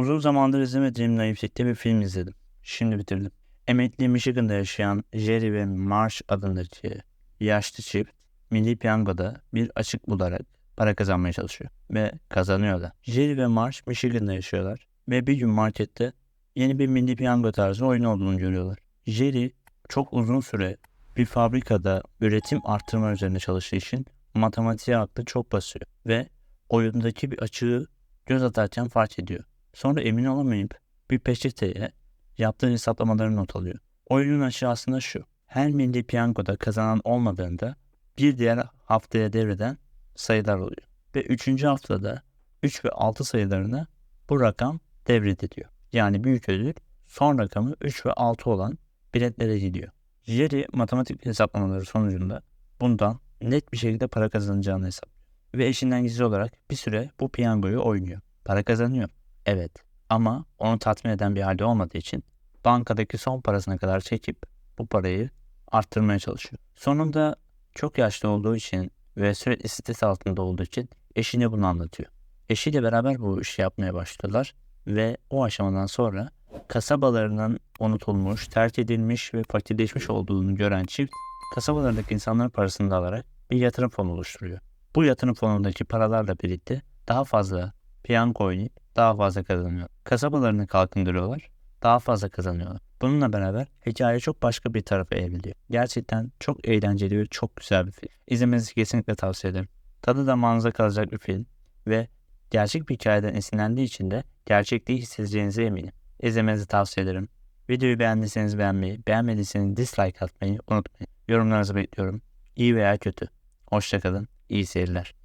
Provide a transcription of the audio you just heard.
Uzun zamandır izlemediğim naiflikte bir film izledim. Şimdi bitirdim. Emekli Michigan'da yaşayan Jerry ve Marsh adındaki yaşlı çift Milli Piyango'da bir açık bularak para kazanmaya çalışıyor. Ve kazanıyor da. Jerry ve Marsh Michigan'da yaşıyorlar. Ve bir gün markette yeni bir Milli Piyango tarzı oyun olduğunu görüyorlar. Jerry çok uzun süre bir fabrikada üretim arttırma üzerine çalıştığı için matematiğe aklı çok basıyor. Ve oyundaki bir açığı göz atarken fark ediyor. Sonra emin olamayıp bir peçeteye yaptığı hesaplamaları not alıyor. Oyunun açığı aslında şu. Her milli piyangoda kazanan olmadığında bir diğer haftaya devreden sayılar oluyor. Ve 3. haftada 3 ve 6 sayılarına bu rakam devrediliyor. Yani büyük ödül son rakamı 3 ve 6 olan biletlere gidiyor. Jerry matematik hesaplamaları sonucunda bundan net bir şekilde para kazanacağını hesaplıyor. Ve eşinden gizli olarak bir süre bu piyangoyu oynuyor. Para kazanıyor. Evet. Ama onu tatmin eden bir halde olmadığı için bankadaki son parasına kadar çekip bu parayı arttırmaya çalışıyor. Sonunda çok yaşlı olduğu için ve sürekli stres altında olduğu için eşine bunu anlatıyor. Eşiyle beraber bu işi yapmaya başlıyorlar ve o aşamadan sonra kasabalarının unutulmuş, terk edilmiş ve fakirleşmiş olduğunu gören çift kasabalardaki insanların parasını da alarak bir yatırım fonu oluşturuyor. Bu yatırım fonundaki paralarla birlikte daha fazla piyango oynayıp daha fazla kazanıyor. Kasabalarını kalkındırıyorlar, daha fazla kazanıyorlar. Bununla beraber hikaye çok başka bir tarafa evriliyor. Gerçekten çok eğlenceli ve çok güzel bir film. İzlemenizi kesinlikle tavsiye ederim. Tadı damağınıza kalacak bir film ve gerçek bir hikayeden esinlendiği için de gerçekliği hissedeceğinize eminim. İzlemenizi tavsiye ederim. Videoyu beğendiyseniz beğenmeyi, beğenmediyseniz dislike atmayı unutmayın. Yorumlarınızı bekliyorum. İyi veya kötü. Hoşçakalın. İyi seyirler.